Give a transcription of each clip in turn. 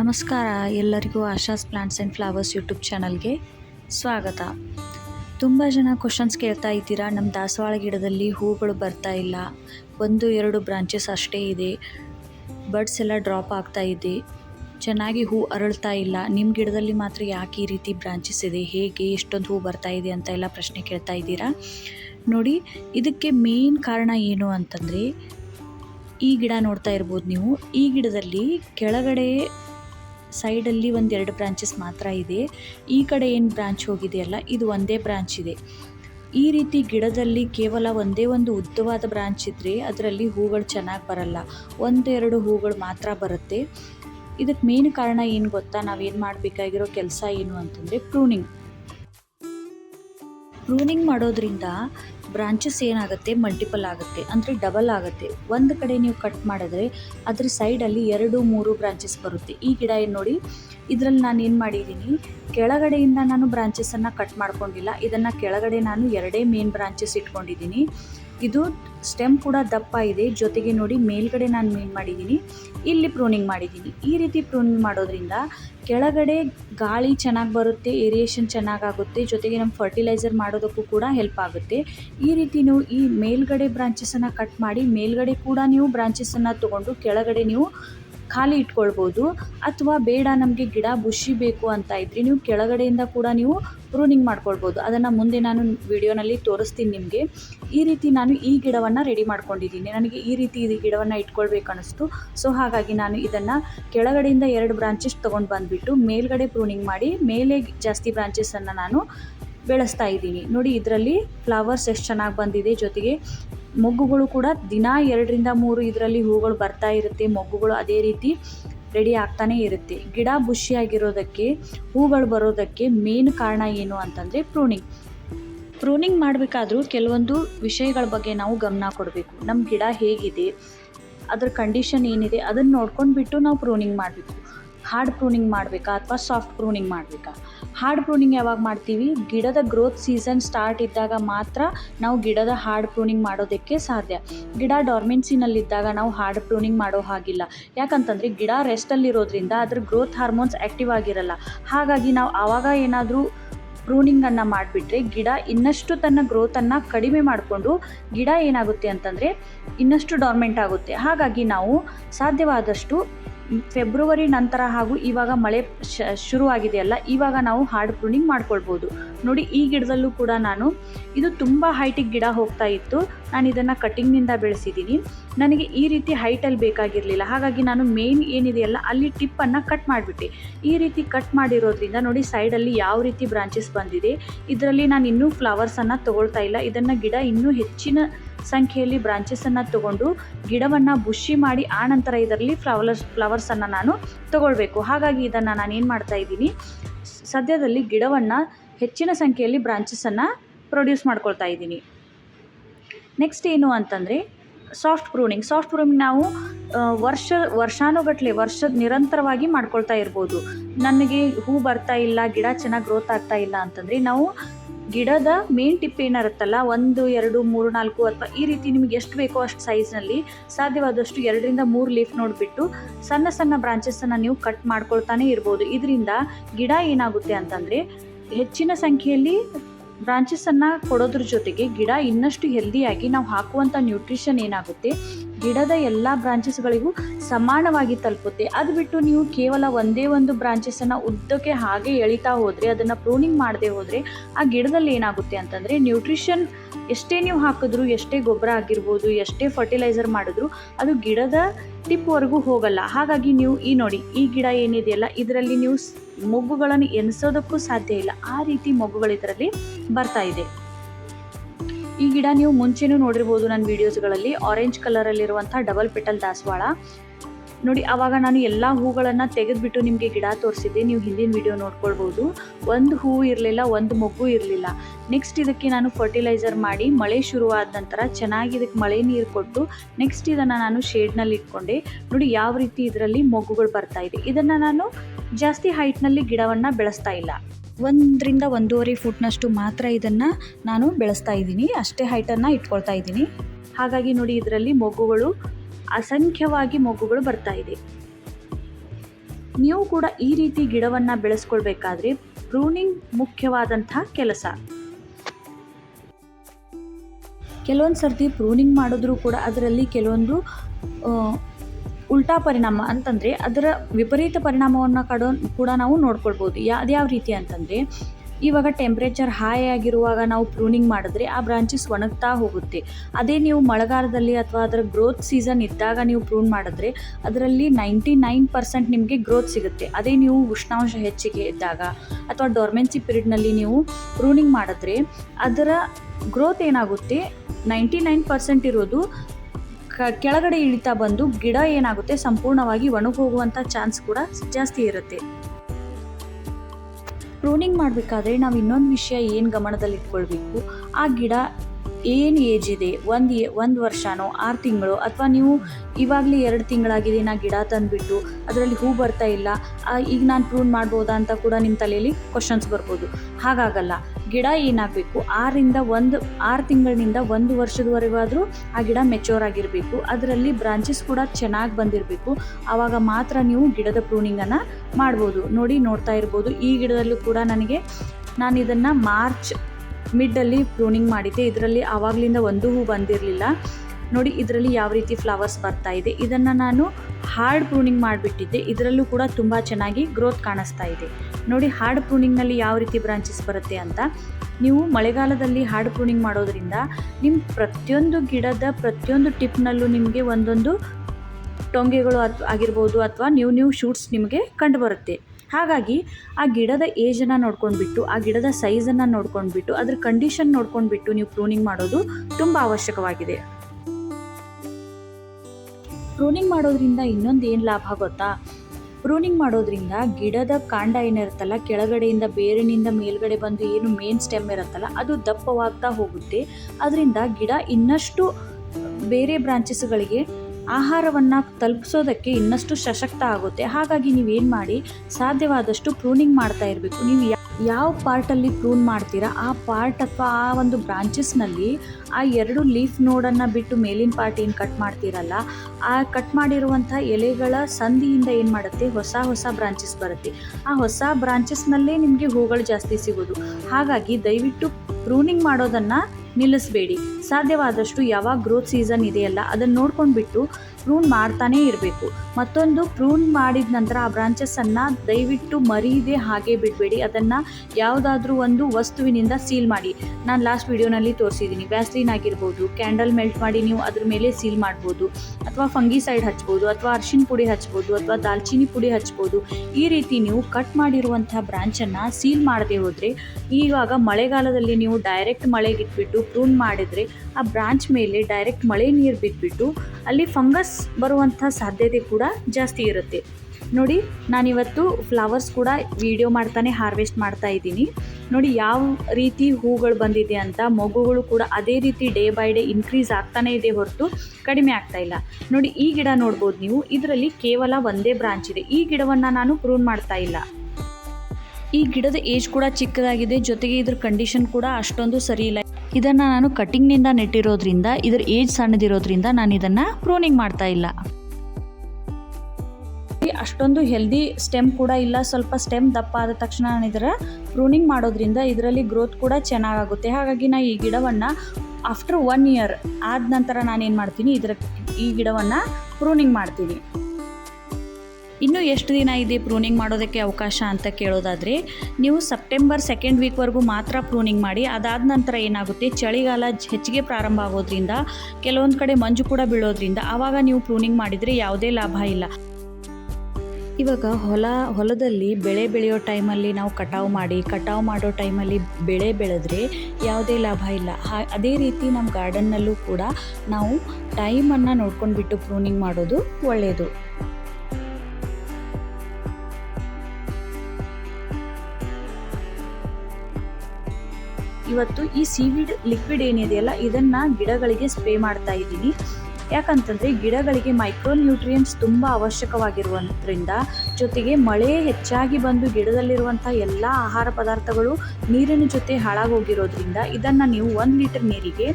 ನಮಸ್ಕಾರ, ಎಲ್ಲರಿಗೂ Asha's plants and flowers YouTube ಚಾನಲ್ಗೆ ಸ್ವಾಗತ. ತುಂಬ ಜನ ಕ್ವಶನ್ಸ್ ಕೇಳ್ತಾ ಇದ್ದೀರಾ ನಮ್ಮ ದಾಸವಾಳ ಗಿಡದಲ್ಲಿ ಹೂಗಳು ಬರ್ತಾ ಇಲ್ಲ, ಒಂದು, ಎರಡು ಬ್ರಾಂಚಸ್ ಅಷ್ಟೇ ಇದೆ ಬಡ್ಸ್ ಎಲ್ಲ ಡ್ರಾಪ್ ಆಗ್ತಾ ಇದೆ, ಚೆನ್ನಾಗಿ ಹೂ ಅರಳ್ತಾ ಇಲ್ಲ ನಿಮ್ಮ ಗಿಡದಲ್ಲಿ ಮಾತ್ರ ಯಾಕೆ ಈ ರೀತಿ ಬ್ರಾಂಚಸ್ ಇದೆ, ಹೇಗೆ ಎಷ್ಟೊಂದು ಹೂ ಬರ್ತಾ ಇದೆ ಅಂತ ಎಲ್ಲ ಪ್ರಶ್ನೆ ಕೇಳ್ತಾ ಇದ್ದೀರಾ? ನೋಡಿ, ಇದಕ್ಕೆ ಮೇನ್ ಕಾರಣ ಏನು ಅಂತಂದರೆ, ಈ ಗಿಡ ನೋಡ್ತಾ ಇರ್ಬೋದು ನೀವು, ಈ ಗಿಡದಲ್ಲಿ ಕೆಳಗಡೆ ಸೈಡಲ್ಲಿ ಒಂದೆರಡು ಬ್ರಾಂಚಸ್ ಮಾತ್ರ ಇದೆ. ಈ ಕಡೆ ಏನು ಬ್ರಾಂಚ್ ಹೋಗಿದೆಯಲ್ಲ, ಇದು ಒಂದೇ ಬ್ರಾಂಚ್ ಇದೆ. ಈ ರೀತಿ ಗಿಡದಲ್ಲಿ ಕೇವಲ ಒಂದೇ ಒಂದು ಉದ್ದವಾದ ಬ್ರಾಂಚ್ ಇದ್ದರೆ ಅದರಲ್ಲಿ ಹೂಗಳು ಚೆನ್ನಾಗಿ ಬರಲ್ಲ. ಒಂದೆರಡು ಹೂಗಳು ಮಾತ್ರ ಬರುತ್ತೆ. ಇದಕ್ಕೆ ಮೇನ್ ಕಾರಣ ಏನು ಗೊತ್ತಾ? ನಾವೇನು ಮಾಡಬೇಕಾಗಿರೋ ಕೆಲಸ ಏನು ಅಂತಂದರೆ ಪ್ರೂನಿಂಗ್ ಪ್ರೂನಿಂಗ್ ಮಾಡೋದ್ರಿಂದ ಬ್ರಾಂಚಸ್ ಏನಾಗುತ್ತೆ? ಮಲ್ಟಿಪಲ್ ಆಗುತ್ತೆ. ಅಂದರೆ ಡಬಲ್ ಆಗುತ್ತೆ. ಒಂದು ಕಡೆ ನೀವು ಕಟ್ ಮಾಡಿದ್ರೆ ಅದ್ರ ಸೈಡಲ್ಲಿ ಎರಡು, ಮೂರು ಬ್ರಾಂಚಸ್ ಬರುತ್ತೆ. ಈ ಗಿಡ ಏನು ನೋಡಿ, ಇದರಲ್ಲಿ ನಾನು ಏನು ಮಾಡಿದ್ದೀನಿ? ಕೆಳಗಡೆಯಿಂದ ನಾನು ಬ್ರಾಂಚಸನ್ನು ಕಟ್ ಮಾಡ್ಕೊಂಡಿಲ್ಲ. ಇದನ್ನು ಕೆಳಗಡೆ ನಾನು ಎರಡೇ ಮೇನ್ ಬ್ರಾಂಚಸ್ ಇಟ್ಕೊಂಡಿದ್ದೀನಿ. ಇದು ಸ್ಟೆಮ್ ಕೂಡ ದಪ್ಪ ಇದೆ. ಜೊತೆಗೆ ನೋಡಿ ಮೇಲ್ಗಡೆ ನಾನು ಮೇನ್ ಮಾಡಿದ್ದೀನಿ ಇಲ್ಲಿ ಪ್ರೂನಿಂಗ್ ಮಾಡಿದ್ದೀನಿ ಈ ರೀತಿ ಪ್ರೂನಿಂಗ್ ಮಾಡೋದ್ರಿಂದ ಕೆಳಗಡೆ ಗಾಳಿ ಚೆನ್ನಾಗಿ ಬರುತ್ತೆ ಏರಿಯೇಷನ್ ಚೆನ್ನಾಗಾಗುತ್ತೆ ಜೊತೆಗೆ ನಮ್ಮ ಫರ್ಟಿಲೈಸರ್ ಮಾಡೋದಕ್ಕೂ ಕೂಡ ಹೆಲ್ಪ್ ಆಗುತ್ತೆ. ಈ ರೀತಿ ನೀವು ಈ ಮೇಲ್ಗಡೆ ಬ್ರಾಂಚಸನ್ನು ಕಟ್ ಮಾಡಿ, ಮೇಲ್ಗಡೆ ಕೂಡ ನೀವು ಬ್ರಾಂಚಸನ್ನು ತೊಗೊಂಡು ಕೆಳಗಡೆ ನೀವು ಖಾಲಿ ಇಟ್ಕೊಳ್ಬೋದು ಅಥವಾ ಬೇಡ, ನಮಗೆ ಗಿಡ ಬುಷಿ ಬೇಕು ಅಂತ ಇದ್ದರೆ ನೀವು ಕೆಳಗಡೆಯಿಂದ ಕೂಡ ನೀವು ಪ್ರೂನಿಂಗ್ ಮಾಡ್ಕೊಳ್ಬೋದು. ಅದನ್ನು ಮುಂದೆ ನಾನು ವಿಡಿಯೋನಲ್ಲಿ ತೋರಿಸ್ತೀನಿ ನಿಮಗೆ. ಈ ರೀತಿ ನಾನು ಈ ಗಿಡವನ್ನು ರೆಡಿ ಮಾಡ್ಕೊಂಡಿದ್ದೀನಿ. ನನಗೆ ಈ ರೀತಿ ಈ ಗಿಡವನ್ನು ಇಟ್ಕೊಳ್ಬೇಕು ಅನ್ನಿಸ್ತು ಸೊ, ಹಾಗಾಗಿ ನಾನು ಇದನ್ನು ಕೆಳಗಡೆಯಿಂದ ಎರಡು ಬ್ರಾಂಚಸ್ ತೊಗೊಂಡು ಬಂದುಬಿಟ್ಟು ಮೇಲ್ಗಡೆ ಪ್ರೂನಿಂಗ್ ಮಾಡಿ, ಮೇಲೆ ಜಾಸ್ತಿ ಬ್ರಾಂಚಸನ್ನು ನಾನು ಬೆಳೆಸ್ತಾ ಇದ್ದೀನಿ. ನೋಡಿ, ಇದರಲ್ಲಿ ಫ್ಲವರ್ಸ್ ಎಷ್ಟು ಚೆನ್ನಾಗಿ ಬಂದಿದೆ ಜೊತೆಗೆ ಮೊಗ್ಗುಗಳು ಕೂಡ ದಿನ ಎರಡರಿಂದ ಮೂರು ಇದರಲ್ಲಿ ಹೂಗಳು ಬರ್ತಾ ಇರುತ್ತೆ. ಮೊಗ್ಗುಗಳು ಅದೇ ರೀತಿ ರೆಡಿ ಆಗ್ತಾನೇ ಇರುತ್ತೆ. ಗಿಡ ಬುಷಿಯಾಗಿರೋದಕ್ಕೆ ಹೂಗಳು ಬರೋದಕ್ಕೆ ಮೇನ್ ಕಾರಣ ಏನು ಅಂತಂದರೆ ಪ್ರೂನಿಂಗ್ ಪ್ರೂನಿಂಗ್ ಮಾಡಬೇಕಾದ್ರೂ ಕೆಲವೊಂದು ವಿಷಯಗಳ ಬಗ್ಗೆ ನಾವು ಗಮನ ಕೊಡಬೇಕು. ನಮ್ಮ ಗಿಡ ಹೇಗಿದೆ, ಅದರ ಕಂಡೀಷನ್ ಏನಿದೆ ಅದನ್ನು ನೋಡ್ಕೊಂಡು ಬಿಟ್ಟು ನಾವು ಪ್ರೂನಿಂಗ್ ಮಾಡಬೇಕು. ಹಾರ್ಡ್ ಪ್ರೂನಿಂಗ್ ಮಾಡಬೇಕಾ ಅಥವಾ ಸಾಫ್ಟ್ ಪ್ರೂನಿಂಗ್ ಮಾಡಬೇಕಾ? ಹಾರ್ಡ್ ಪ್ರೂನಿಂಗ್ ಯಾವಾಗ ಮಾಡ್ತೀವಿ? ಗಿಡದ ಗ್ರೋತ್ ಸೀಸನ್ ಸ್ಟಾರ್ಟ್ ಇದ್ದಾಗ ಮಾತ್ರ ನಾವು ಗಿಡದ ಹಾರ್ಡ್ ಪ್ರೂನಿಂಗ್ ಮಾಡೋದಕ್ಕೆ ಸಾಧ್ಯ. ಗಿಡ ಡಾರ್ಮೆನ್ಸಿನಲ್ಲಿದ್ದಾಗ ನಾವು ಹಾರ್ಡ್ ಪ್ರೂನಿಂಗ್ ಮಾಡೋ ಹಾಗಿಲ್ಲ. ಯಾಕಂತಂದರೆ ಗಿಡ ರೆಸ್ಟಲ್ಲಿರೋದ್ರಿಂದ ಅದ್ರ ಗ್ರೋತ್ ಹಾರ್ಮೋನ್ಸ್ ಆ್ಯಕ್ಟಿವ್ ಆಗಿರಲ್ಲ. ಹಾಗಾಗಿ ನಾವು ಆವಾಗ ಏನಾದರೂ ಪ್ರೂನಿಂಗನ್ನು ಮಾಡಿಬಿಟ್ರೆ ಗಿಡ ಇನ್ನಷ್ಟು ತನ್ನ ಗ್ರೋತನ್ನು ಕಡಿಮೆ ಮಾಡಿಕೊಂಡು ಗಿಡ ಏನಾಗುತ್ತೆ ಅಂತಂದರೆ ಇನ್ನಷ್ಟು ಡಾರ್ಮೆಂಟ್ ಆಗುತ್ತೆ. ಹಾಗಾಗಿ ನಾವು ಸಾಧ್ಯವಾದಷ್ಟು ಫೆಬ್ರವರಿ ನಂತರ ಹಾಗೂ ಇವಾಗ ಮಳೆ ಶುರುವಾಗಿದೆಯಲ್ಲ, ಇವಾಗ ನಾವು ಹಾರ್ಡ್ ಪ್ರೂನಿಂಗ್ ಮಾಡ್ಕೊಳ್ಬೋದು. ನೋಡಿ, ಈ ಗಿಡದಲ್ಲೂ ಕೂಡ ನಾನು ಇದು ತುಂಬ ಹೈಟಿಗೆ ಗಿಡ ಹೋಗ್ತಾ ಇತ್ತು. ನಾನು ಇದನ್ನು ಕಟಿಂಗ್ನಿಂದ ಬೆಳೆಸಿದ್ದೀನಿ ನನಗೆ ಈ ರೀತಿ ಹೈಟಲ್ಲಿ ಬೇಕಾಗಿರಲಿಲ್ಲ. ಹಾಗಾಗಿ ನಾನು ಮೇನ್ ಏನಿದೆಯಲ್ಲ, ಅಲ್ಲಿ ಟಿಪ್ಪನ್ನು ಕಟ್ ಮಾಡಿಬಿಟ್ಟೆ. ಈ ರೀತಿ ಕಟ್ ಮಾಡಿರೋದ್ರಿಂದ ನೋಡಿ ಸೈಡಲ್ಲಿ ಯಾವ ರೀತಿ ಬ್ರಾಂಚಸ್ ಬಂದಿದೆ. ಇದರಲ್ಲಿ ನಾನು ಇನ್ನೂ ಫ್ಲವರ್ಸನ್ನು ತೊಗೊಳ್ತಾ ಇಲ್ಲ. ಇದನ್ನು ಗಿಡ ಇನ್ನೂ ಹೆಚ್ಚಿನ ಸಂಖ್ಯೆಯಲ್ಲಿ ಬ್ರಾಂಚಸನ್ನು ತಗೊಂಡು ಗಿಡವನ್ನು ಬುಷಿ ಮಾಡಿ ಆ ನಂತರ ಇದರಲ್ಲಿ ಫ್ಲವರ್ಸ್ ಫ್ಲವರ್ಸನ್ನು ನಾನು ತಗೊಳ್ಬೇಕು. ಹಾಗಾಗಿ ಇದನ್ನು ನಾನು ಏನು ಮಾಡ್ತಾ ಇದ್ದೀನಿ? ಸದ್ಯದಲ್ಲಿ ಗಿಡವನ್ನು ಹೆಚ್ಚಿನ ಸಂಖ್ಯೆಯಲ್ಲಿ ಬ್ರಾಂಚಸನ್ನು ಪ್ರೊಡ್ಯೂಸ್ ಮಾಡ್ಕೊಳ್ತಾ ಇದ್ದೀನಿ. ನೆಕ್ಸ್ಟ್ ಏನು ಅಂತಂದರೆ ಸಾಫ್ಟ್ ಪ್ರೂನಿಂಗ್ ಸಾಫ್ಟ್ ಪ್ರೂನಿಂಗ್ ನಾವು ವರ್ಷ ವರ್ಷಾನುಗಟ್ಟಲೆ ವರ್ಷದ ನಿರಂತರವಾಗಿ ಮಾಡ್ಕೊಳ್ತಾ ಇರ್ಬೋದು. ನನಗೆ ಹೂ ಬರ್ತಾ ಇಲ್ಲ, ಗಿಡ ಚೆನ್ನಾಗಿ ಗ್ರೋತ್ ಆಗ್ತಾ ಇಲ್ಲ ಅಂತಂದರೆ ನಾವು ಗಿಡದ ಮೇನ್ ಟಿಪ್ ಏನಿರುತ್ತಲ್ಲ, ಒಂದು, ಎರಡು, ಮೂರು, ನಾಲ್ಕು ಅಥವಾ ಈ ರೀತಿ ನಿಮಗೆ ಎಷ್ಟು ಬೇಕೋ ಅಷ್ಟು ಸೈಜ್ನಲ್ಲಿ ಸಾಧ್ಯವಾದಷ್ಟು ಎರಡರಿಂದ ಮೂರು ಲೀಫ್ ನೋಡಿಬಿಟ್ಟು ಸಣ್ಣ ಸಣ್ಣ ಬ್ರಾಂಚಸ್ಸನ್ನು ನೀವು ಕಟ್ ಮಾಡ್ಕೊಳ್ತಾನೆ ಇರ್ಬೋದು. ಇದರಿಂದ ಗಿಡ ಏನಾಗುತ್ತೆ ಅಂತಂದರೆ ಹೆಚ್ಚಿನ ಸಂಖ್ಯೆಯಲ್ಲಿ ಬ್ರಾಂಚಸನ್ನು ಕೊಡೋದ್ರ ಜೊತೆಗೆ ಗಿಡ ಇನ್ನಷ್ಟು ಹೆಲ್ದಿಯಾಗಿ ನಾವು ಹಾಕುವಂಥ ನ್ಯೂಟ್ರಿಷನ್ ಏನಾಗುತ್ತೆ? ಗಿಡದ ಎಲ್ಲ ಬ್ರಾಂಚಸ್ಗಳಿಗೂ ಸಮಾನವಾಗಿ ತಲುಪುತ್ತೆ. ಅದು ಬಿಟ್ಟು ನೀವು ಕೇವಲ ಒಂದೇ ಒಂದು ಬ್ರಾಂಚಸನ್ನು ಉದ್ದಕ್ಕೆ ಹಾಗೆ ಎಳಿತಾ ಹೋದರೆ, ಅದನ್ನು ಪ್ರೂನಿಂಗ್ ಮಾಡದೆ ಹೋದರೆ ಆ ಗಿಡದಲ್ಲಿ ಏನಾಗುತ್ತೆ ಅಂತಂದರೆ ನ್ಯೂಟ್ರಿಷನ್ ಎಷ್ಟೇ ನೀವು ಹಾಕಿದ್ರು, ಎಷ್ಟೇ ಗೊಬ್ಬರ ಆಗಿರ್ಬೋದು, ಎಷ್ಟೇ ಫರ್ಟಿಲೈಸರ್ ಮಾಡಿದ್ರು, ಅದು ಗಿಡದ ಟಿಪ್ವರೆಗೂ ಹೋಗಲ್ಲ. ಹಾಗಾಗಿ ನೀವು ಈ ನೋಡಿ, ಈ ಗಿಡ ಏನಿದೆಯಲ್ಲ ಇದರಲ್ಲಿ ನೀವು ಮೊಗ್ಗುಗಳನ್ನು ಎನಿಸೋದಕ್ಕೂ ಸಾಧ್ಯ ಇಲ್ಲ. ಆ ರೀತಿ ಮೊಗ್ಗುಗಳು ಇದರಲ್ಲಿ ಬರ್ತಾ ಇದೆ. ಈ ಗಿಡ ನೀವು ಮುಂಚೆನೂ ನೋಡಿರ್ಬೋದು ನನ್ನ ವೀಡಿಯೋಸ್ಗಳಲ್ಲಿ ಆರೆಂಜ್ ಕಲರಲ್ಲಿರುವಂಥ ಡಬಲ್ ಪೆಟಲ್ ದಾಸವಾಳ. ನೋಡಿ ಆವಾಗ ನಾನು ಎಲ್ಲ ಹೂಗಳನ್ನು ತೆಗೆದುಬಿಟ್ಟು ನಿಮಗೆ ಗಿಡ ತೋರಿಸಿದ್ದೆ. ನೀವು ಹಿಂದಿನ ವಿಡಿಯೋ ನೋಡ್ಕೊಳ್ಬೋದು. ಒಂದು ಹೂವು ಇರಲಿಲ್ಲ, ಒಂದು ಮೊಗ್ಗು ಇರಲಿಲ್ಲ. ನೆಕ್ಸ್ಟ್ ಇದಕ್ಕೆ ನಾನು ಫರ್ಟಿಲೈಸರ್ ಮಾಡಿ ಮಳೆ ಶುರುವಾದ ನಂತರ ಚೆನ್ನಾಗಿ ಇದಕ್ಕೆ ಮಳೆ ನೀರು ಕೊಟ್ಟು ನೆಕ್ಸ್ಟ್ ಇದನ್ನು ನಾನು ಶೇಡ್ನಲ್ಲಿ ಇಟ್ಕೊಂಡೆ. ನೋಡಿ, ಯಾವ ರೀತಿ ಇದರಲ್ಲಿ ಮೊಗ್ಗುಗಳು ಬರ್ತಾ ಇದೆ. ಇದನ್ನು ನಾನು ಜಾಸ್ತಿ ಹೈಟ್ನಲ್ಲಿ ಗಿಡವನ್ನು ಬೆಳೆಸ್ತಾ ಇಲ್ಲ. ಒಂದರಿಂದ ಒಂದೂವರೆ ಫುಟ್ನಷ್ಟು ಮಾತ್ರ ಇದನ್ನು ನಾನು ಬೆಳೆಸ್ತಾ ಇದ್ದೀನಿ. ಅಷ್ಟೇ ಹೈಟನ್ನು ಇಟ್ಕೊಳ್ತಾ ಇದ್ದೀನಿ. ಹಾಗಾಗಿ ನೋಡಿ ಇದರಲ್ಲಿ ಮೊಗ್ಗುಗಳು, ಅಸಂಖ್ಯವಾಗಿ ಮೊಗ್ಗುಗಳು ಬರ್ತಾ ಇದೆ. ನೀವು ಕೂಡ ಈ ರೀತಿ ಗಿಡವನ್ನು ಬೆಳೆಸ್ಕೊಳ್ಬೇಕಾದ್ರೆ ಪ್ರೂನಿಂಗ್ ಮುಖ್ಯವಾದಂಥ ಕೆಲಸ. ಕೆಲವೊಂದು ಸರ್ತಿ ಪ್ರೂನಿಂಗ್ ಮಾಡಿದ್ರೂ ಕೂಡ ಅದರಲ್ಲಿ ಕೆಲವೊಂದು ಉಲ್ಟಾ ಪರಿಣಾಮ ಅಂತಂದರೆ ಅದರ ವಿಪರೀತ ಪರಿಣಾಮವನ್ನು ಕಡೋ ಕೂಡ ನಾವು ನೋಡ್ಕೊಳ್ಬೋದು. ಯಾವ್ದ್ಯಾವ ರೀತಿ ಅಂತಂದರೆ, ಇವಾಗ ಟೆಂಪ್ರೇಚರ್ ಹೈ ಆಗಿರುವಾಗ ನಾವು ಪ್ರೂನಿಂಗ್ ಮಾಡಿದ್ರೆ ಆ ಬ್ರಾಂಚಸ್ ಒಣಗ್ತಾ ಹೋಗುತ್ತೆ. ಅದೇ ನೀವು ಮಳೆಗಾಲದಲ್ಲಿ ಅಥವಾ ಅದರ ಗ್ರೋತ್ ಸೀಸನ್ ಇದ್ದಾಗ ನೀವು ಪ್ರೂನ್ ಮಾಡಿದ್ರೆ ಅದರಲ್ಲಿ ನೈಂಟಿ ನೈನ್ ಪರ್ಸೆಂಟ್ ನಿಮಗೆ ಗ್ರೋತ್ ಸಿಗುತ್ತೆ. ಅದೇ ನೀವು ಉಷ್ಣಾಂಶ ಹೆಚ್ಚಿಗೆ ಇದ್ದಾಗ ಅಥವಾ ಡೊರ್ಮೆನ್ಸಿ ಪೀರಿಯಡ್ನಲ್ಲಿ ನೀವು ಪ್ರೂನಿಂಗ್ ಮಾಡಿದ್ರೆ ಅದರ ಗ್ರೋತ್ ಏನಾಗುತ್ತೆ? ನೈಂಟಿ ನೈನ್ ಪರ್ಸೆಂಟ್ ಇರೋದು ಕ, ಕೆಳಗಡೆ ಇಳಿತಾ ಬಂದು ಗಿಡ ಏನಾಗುತ್ತೆ, ಸಂಪೂರ್ಣವಾಗಿ ಒಣಗೋಗುವಂಥ ಚಾನ್ಸ್ ಕೂಡ ಜಾಸ್ತಿ ಇರುತ್ತೆ. ಪ್ರೂನಿಂಗ್ ಮಾಡಬೇಕಾದ್ರೆ ನಾವು ಇನ್ನೊಂದು ವಿಷಯ ಏನು ಗಮನದಲ್ಲಿಟ್ಕೊಳ್ಬೇಕು, ಆ ಗಿಡ ಏನು ಏಜ್ ಇದೆ, ಒಂದು ಒಂದು ವರ್ಷನೋ, ಆರು ತಿಂಗಳು, ಅಥವಾ ನೀವು ಇವಾಗಲೇ ಎರಡು ತಿಂಗಳಾಗಿದೆ, ನಾ ಗಿಡ ತಂದುಬಿಟ್ಟು ಅದರಲ್ಲಿ ಹೂ ಬರ್ತಾ ಇಲ್ಲ ಈಗ ನಾನು ಪ್ರೂನ್ ಮಾಡ್ಬೋದಾ ಅಂತ ಕೂಡ ನಿಮ್ಮ ತಲೆಯಲ್ಲಿ ಕ್ವಶನ್ಸ್ ಬರ್ಬೋದು. ಹಾಗಾಗಲ್ಲ. ಗಿಡ ಏನಾಗಬೇಕು? ಆರಿಂದ ಒಂದು, ಆರು ತಿಂಗಳಿನಿಂದ ಒಂದು ವರ್ಷದವರೆಗಾದರೂ ಆ ಗಿಡ ಮೆಚೂರ್ ಆಗಿರಬೇಕು. ಅದರಲ್ಲಿ ಬ್ರಾಂಚಸ್ ಕೂಡ ಚೆನ್ನಾಗಿ ಬಂದಿರಬೇಕು. ಆವಾಗ ಮಾತ್ರ ನೀವು ಗಿಡದ ಪ್ರೂನಿಂಗನ್ನು ಮಾಡ್ಬೋದು. ನೋಡಿ, ನೋಡ್ತಾ ಇರ್ಬೋದು. ಈ ಗಿಡದಲ್ಲೂ ಕೂಡ ನನಗೆ ನಾನು ಇದನ್ನು ಮಾರ್ಚ್ ಮಿಡ್ಡಲ್ಲಿ ಪ್ರೂನಿಂಗ್ ಮಾಡಿದ್ದೆ. ಇದರಲ್ಲಿ ಆವಾಗಲಿಂದ ಒಂದು ಹೂ ಬಂದಿರಲಿಲ್ಲ. ನೋಡಿ, ಇದರಲ್ಲಿ ಯಾವ ರೀತಿ ಫ್ಲವರ್ಸ್ ಬರ್ತಾ ಇದೆ. ಇದನ್ನು ನಾನು ಹಾರ್ಡ್ ಪ್ರೂನಿಂಗ್ ಮಾಡಿಬಿಟ್ಟಿದ್ದೆ. ಇದರಲ್ಲೂ ಕೂಡ ತುಂಬ ಚೆನ್ನಾಗಿ ಗ್ರೋತ್ ಕಾಣಿಸ್ತಾ ಇದೆ. ನೋಡಿ ಹಾರ್ಡ್ ಪ್ರೂನಿಂಗ್ನಲ್ಲಿ ಯಾವ ರೀತಿ ಬ್ರಾಂಚಸ್ ಬರುತ್ತೆ ಅಂತ. ನೀವು ಮಳೆಗಾಲದಲ್ಲಿ ಹಾರ್ಡ್ ಪ್ರೂನಿಂಗ್ ಮಾಡೋದ್ರಿಂದ ನಿಮ್ಮ ಪ್ರತಿಯೊಂದು ಗಿಡದ ಪ್ರತಿಯೊಂದು ಟಿಪ್ನಲ್ಲೂ ನಿಮಗೆ ಒಂದೊಂದು ಟೊಂಗೆಗಳು ಅತ್ ಆಗಿರ್ಬೋದು ಅಥವಾ ನ್ಯೂ ನ್ಯೂ ಶೂಟ್ಸ್ ನಿಮಗೆ ಕಂಡುಬರುತ್ತೆ. ಹಾಗಾಗಿ ಆ ಗಿಡದ ಏಜನ್ನು ನೋಡ್ಕೊಂಡ್ಬಿಟ್ಟು, ಆ ಗಿಡದ ಸೈಜನ್ನು ನೋಡ್ಕೊಂಡ್ಬಿಟ್ಟು, ಅದ್ರ ಕಂಡೀಷನ್ ನೋಡ್ಕೊಂಡ್ಬಿಟ್ಟು ನೀವು ಪ್ರೂನಿಂಗ್ ಮಾಡೋದು ತುಂಬ ಅವಶ್ಯಕವಾಗಿದೆ. ಪ್ರೂನಿಂಗ್ ಮಾಡೋದ್ರಿಂದ ಇನ್ನೊಂದು ಏನು ಲಾಭ ಗೊತ್ತಾ? ಪ್ರೂನಿಂಗ್ ಮಾಡೋದ್ರಿಂದ ಗಿಡದ ಕಾಂಡ ಏನಿರುತ್ತಲ್ಲ, ಕೆಳಗಡೆಯಿಂದ ಬೇರಿನಿಂದ ಮೇಲ್ಗಡೆ ಬಂದು ಏನು ಮೇನ್ ಸ್ಟೆಮ್ ಇರುತ್ತಲ್ಲ, ಅದು ದಪ್ಪವಾಗ್ತಾ ಹೋಗುತ್ತೆ. ಅದರಿಂದ ಗಿಡ ಇನ್ನಷ್ಟು ಬೇರೆ ಬ್ರಾಂಚಸ್ಗಳಿಗೆ ಆಹಾರವನ್ನು ತಲುಪಿಸೋದಕ್ಕೆ ಇನ್ನಷ್ಟು ಸಶಕ್ತ ಆಗುತ್ತೆ. ಹಾಗಾಗಿ ನೀವೇನು ಮಾಡಿ, ಸಾಧ್ಯವಾದಷ್ಟು ಪ್ರೂನಿಂಗ್ ಮಾಡ್ತಾ ಇರಬೇಕು. ನೀವು ಯಾವ ಪಾರ್ಟಲ್ಲಿ ಪ್ರೂನ್ ಮಾಡ್ತೀರಾ? ಆ ಪಾರ್ಟ್ ಅಥವಾ ಆ ಒಂದು ಬ್ರಾಂಚಸ್ನಲ್ಲಿ ಆ ಎರಡು ಲೀಫ್ ನೋಡನ್ನು ಬಿಟ್ಟು ಮೇಲಿನ ಪಾರ್ಟ್ ಏನು ಕಟ್ ಮಾಡ್ತೀರಲ್ಲ, ಆ ಕಟ್ ಮಾಡಿರುವಂಥ ಎಲೆಗಳ ಸಂಧಿಯಿಂದ ಏನು ಮಾಡುತ್ತೆ? ಹೊಸ ಹೊಸ ಬ್ರಾಂಚಸ್ ಬರುತ್ತೆ. ಆ ಹೊಸ ಬ್ರಾಂಚಸ್ನಲ್ಲೇ ನಿಮಗೆ ಹೂಗಳು ಜಾಸ್ತಿ ಸಿಗೋದು. ಹಾಗಾಗಿ ದಯವಿಟ್ಟು ಪ್ರೂನಿಂಗ್ ಮಾಡೋದನ್ನು ನಿಲ್ಲಿಸಬೇಡಿ. ಸಾಧ್ಯವಾದಷ್ಟು ಯಾವಾಗ ಗ್ರೋತ್ ಸೀಸನ್ ಇದೆಯಲ್ಲ, ಅದನ್ನು ನೋಡ್ಕೊಂಡ್ಬಿಟ್ಟು ಪ್ರೂನ್ ಮಾಡ್ತಾನೇ ಇರಬೇಕು. ಮತ್ತೊಂದು ಪ್ರೂನ್ ಮಾಡಿದ ನಂತರ ಆ ಬ್ರಾಂಚಸ್ಸನ್ನು ದಯವಿಟ್ಟು ಮರೀದೆ ಹಾಗೆ ಬಿಡಬೇಡಿ. ಅದನ್ನು ಯಾವುದಾದ್ರೂ ಒಂದು ವಸ್ತುವಿನಿಂದ ಸೀಲ್ ಮಾಡಿ. ನಾನು ಲಾಸ್ಟ್ ವಿಡಿಯೋನಲ್ಲಿ ತೋರಿಸಿದ್ದೀನಿ ವ್ಯಾಸ್ಲಿನ್ ಆಗಿರ್ಬೋದು ಕ್ಯಾಂಡಲ್ ಮೆಲ್ಟ್ ಮಾಡಿ ನೀವು ಅದ್ರ ಮೇಲೆ ಸೀಲ್ ಮಾಡ್ಬೋದು, ಅಥವಾ ಫಂಗಿಸೈಡ್ ಹಚ್ಬೋದು, ಅಥವಾ ಅರ್ಶಿನ ಪುಡಿ ಹಚ್ಬೋದು, ಅಥವಾ ದಾಲ್ಚಿನಿ ಪುಡಿ ಹಚ್ಬೋದು. ಈ ರೀತಿ ನೀವು ಕಟ್ ಮಾಡಿರುವಂಥ ಬ್ರಾಂಚನ್ನು ಸೀಲ್ ಮಾಡದೆ ಹೋದರೆ, ಈವಾಗ ಮಳೆಗಾಲದಲ್ಲಿ ನೀವು ಡೈರೆಕ್ಟ್ ಮಳೆಗಿಟ್ಬಿಟ್ಟು ಪ್ರೂನ್ ಮಾಡಿದರೆ ಆ ಬ್ರಾಂಚ್ ಮೇಲೆ ಡೈರೆಕ್ಟ್ ಮಳೆ ನೀರು ಬಿದ್ದುಬಿಟ್ಟು ಅಲ್ಲಿ ಫಂಗಸ್ ಬರುವಂಥ ಸಾಧ್ಯತೆ ಕೂಡ ಜಾಸ್ತಿ ಇರುತ್ತೆ. ನೋಡಿ, ನಾನಿವತ್ತು ಫ್ಲವರ್ಸ್ ಕೂಡ ವಿಡಿಯೋ ಮಾಡ್ತಾನೆ ಹಾರ್ವೆಸ್ಟ್ ಮಾಡ್ತಾ ಇದ್ದೀನಿ. ನೋಡಿ, ಯಾವ ರೀತಿ ಹೂಗಳು ಬಂದಿದೆ ಅಂತ, ಮಗುಗಳು ಕೂಡ ಅದೇ ರೀತಿ ಡೇ ಬೈ ಡೇ ಇನ್ಕ್ರೀಸ್ ಆಗ್ತಾನೇ ಇದೆ ಹೊರತು ಕಡಿಮೆ ಆಗ್ತಾ ಇಲ್ಲ. ನೋಡಿ, ಈ ಗಿಡ ನೋಡ್ಬೋದು ನೀವು. ಇದರಲ್ಲಿ ಕೇವಲ ಒಂದೇ ಬ್ರಾಂಚ್ ಇದೆ. ಈ ಗಿಡವನ್ನು ನಾನು ಪ್ರೂನ್ ಮಾಡ್ತಾ ಇಲ್ಲ. ಈ ಗಿಡದ ಏಜ್ ಕೂಡ ಚಿಕ್ಕದಾಗಿದೆ. ಜೊತೆಗೆ ಇದ್ರ ಕಂಡೀಷನ್ ಕೂಡ ಅಷ್ಟೊಂದು ಸರಿ ಇಲ್ಲ. ಇದನ್ನು ನಾನು ಕಟ್ಟಿಂಗ್ನಿಂದ ನೆಟ್ಟಿರೋದ್ರಿಂದ, ಇದರ ಏಜ್ ಸಣ್ಣದಿರೋದ್ರಿಂದ ನಾನು ಇದನ್ನು ಪ್ರೂನಿಂಗ್ ಮಾಡ್ತಾ ಇಲ್ಲ. ಅಷ್ಟೊಂದು ಹೆಲ್ದಿ ಸ್ಟೆಮ್ ಕೂಡ ಇಲ್ಲ. ಸ್ವಲ್ಪ ಸ್ಟೆಮ್ ದಪ್ಪ ಆದ ತಕ್ಷಣ ನಾನು ಇದರ ಪ್ರೂನಿಂಗ್ ಮಾಡೋದ್ರಿಂದ ಇದರಲ್ಲಿ ಗ್ರೋತ್ ಕೂಡ ಚೆನ್ನಾಗಾಗುತ್ತೆ. ಹಾಗಾಗಿ ನಾನು ಈ ಗಿಡವನ್ನು ಆಫ್ಟರ್ ಒನ್ ಇಯರ್ ಆದ ನಂತರ ನಾನೇನು ಮಾಡ್ತೀನಿ, ಇದರ ಈ ಗಿಡವನ್ನು ಪ್ರೂನಿಂಗ್ ಮಾಡ್ತೀನಿ. ಇನ್ನು ಎಷ್ಟು ದಿನ ಇದೆ ಪ್ರೂನಿಂಗ್ ಮಾಡೋದಕ್ಕೆ ಅವಕಾಶ ಅಂತ ಕೇಳೋದಾದರೆ, ನೀವು ಸೆಪ್ಟೆಂಬರ್ ಸೆಕೆಂಡ್ ವೀಕ್ವರೆಗೂ ಮಾತ್ರ ಪ್ರೂನಿಂಗ್ ಮಾಡಿ, ಅದಾದ ನಂತರ ಏನಾಗುತ್ತೆ, ಚಳಿಗಾಲ ಹೆಚ್ಚಿಗೆ ಪ್ರಾರಂಭ ಆಗೋದ್ರಿಂದ, ಕೆಲವೊಂದು ಕಡೆ ಮಂಜು ಕೂಡ ಬೀಳೋದ್ರಿಂದ ಆವಾಗ ನೀವು ಪ್ರೂನಿಂಗ್ ಮಾಡಿದರೆ ಯಾವುದೇ ಲಾಭ ಇಲ್ಲ. ಇವಾಗ ಹೊಲ, ಹೊಲದಲ್ಲಿ ಬೆಳೆ ಬೆಳೆಯೋ ಟೈಮಲ್ಲಿ ನಾವು ಕಟಾವು ಮಾಡಿ, ಕಟಾವು ಮಾಡೋ ಟೈಮಲ್ಲಿ ಬೆಳೆ ಬೆಳೆದ್ರೆ ಯಾವುದೇ ಲಾಭ ಇಲ್ಲ. ಹಾ, ಅದೇ ರೀತಿ ನಮ್ಮ ಗಾರ್ಡನ್ನಲ್ಲೂ ಕೂಡ ನಾವು ಟೈಮನ್ನು ನೋಡ್ಕೊಂಡ್ಬಿಟ್ಟು ಪ್ರೂನಿಂಗ್ ಮಾಡೋದು ಒಳ್ಳೆಯದು ಇವತ್ತು ಈ ಸೀವಿಡ್ ಲಿಕ್ವಿಡ್ ಏನಿದೆಯಲ್ಲ ಇದನ್ನ ಗಿಡಗಳಿಗೆ ಸ್ಪ್ರೇ ಮಾಡ್ತಾ ಇದ್ದೀನಿ. ಯಾಕಂತಂದ್ರೆ ಗಿಡಗಳಿಗೆ ಮೈಕ್ರೋ ನ್ಯೂಟ್ರಿಯೆಂಟ್ಸ್ ತುಂಬ ಅವಶ್ಯಕವಾಗಿರುವುದರಿಂದ ಜೊತೆಗೆ ಮಳೆ ಹೆಚ್ಚಾಗಿ ಬಂದು ಗಿಡದಲ್ಲಿರುವಂಥ ಎಲ್ಲ ಆಹಾರ ಪದಾರ್ಥಗಳು ನೀರಿನ ಜೊತೆ ಹಾಳಾಗೋಗಿರೋದ್ರಿಂದ ಇದನ್ನ ನೀವು ಒಂದು ಲೀಟರ್ ನೀರಿಗೆ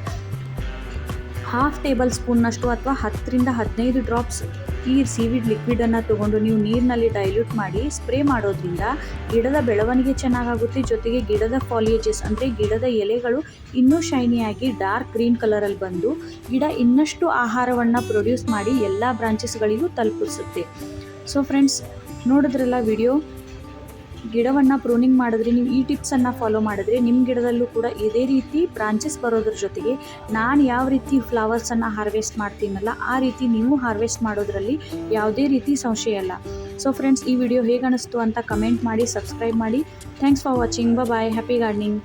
ಹಾಫ್ ಟೇಬಲ್ ಸ್ಪೂನ್ನಷ್ಟು ಅಥವಾ ಹತ್ತರಿಂದ ಹದಿನೈದು ಡ್ರಾಪ್ಸ್ ಈ ಸೀವಿಡ್ ಲಿಕ್ವಿಡನ್ನು ತೊಗೊಂಡು ನೀವು ನೀರಿನಲ್ಲಿ ಡೈಲ್ಯೂಟ್ ಮಾಡಿ ಸ್ಪ್ರೇ ಮಾಡೋದ್ರಿಂದ ಗಿಡದ ಬೆಳವಣಿಗೆ ಚೆನ್ನಾಗಾಗುತ್ತೆ. ಜೊತೆಗೆ ಗಿಡದ ಫಾಲಿಯೇಜಸ್ ಅಂದರೆ ಗಿಡದ ಎಲೆಗಳು ಇನ್ನೂ ಶೈನಿಯಾಗಿ ಡಾರ್ಕ್ ಗ್ರೀನ್ ಕಲರಲ್ಲಿ ಬಂದು ಗಿಡ ಇನ್ನಷ್ಟು ಆಹಾರವನ್ನು ಪ್ರೊಡ್ಯೂಸ್ ಮಾಡಿ ಎಲ್ಲ ಬ್ರಾಂಚಸ್ಗಳಿಗೂ ತಲುಪಿಸುತ್ತೆ. ಸೊ ಫ್ರೆಂಡ್ಸ್ ನೋಡಿದ್ರಲ್ಲ ವಿಡಿಯೋ ಗಿಡವನ್ನು ಪ್ರೂನಿಂಗ್ ಮಾಡಿದ್ರೆ, ನೀವು ಈ ಟಿಪ್ಸನ್ನು ಫಾಲೋ ಮಾಡಿದ್ರೆ ನಿಮ್ಮ ಗಿಡದಲ್ಲೂ ಕೂಡ ಇದೇ ರೀತಿ ಬ್ರಾಂಚಸ್ ಬರೋದ್ರ ಜೊತೆಗೆ ನಾನು ಯಾವ ರೀತಿ ಫ್ಲವರ್ಸನ್ನು ಹಾರ್ವೆಸ್ಟ್ ಮಾಡ್ತೀನಲ್ಲ, ಆ ರೀತಿ ನೀವು ಹಾರ್ವೆಸ್ಟ್ ಮಾಡೋದ್ರಲ್ಲಿ ಯಾವುದೇ ರೀತಿ ಸಂಶಯ ಇಲ್ಲ. ಸೊ ಫ್ರೆಂಡ್ಸ್ ಈ ವಿಡಿಯೋ ಹೇಗೆ ಅನಿಸ್ತು ಅಂತ ಕಮೆಂಟ್ ಮಾಡಿ ಸಬ್ಸ್ಕ್ರೈಬ್ ಮಾಡಿ. Thanks for watching bye happy gardening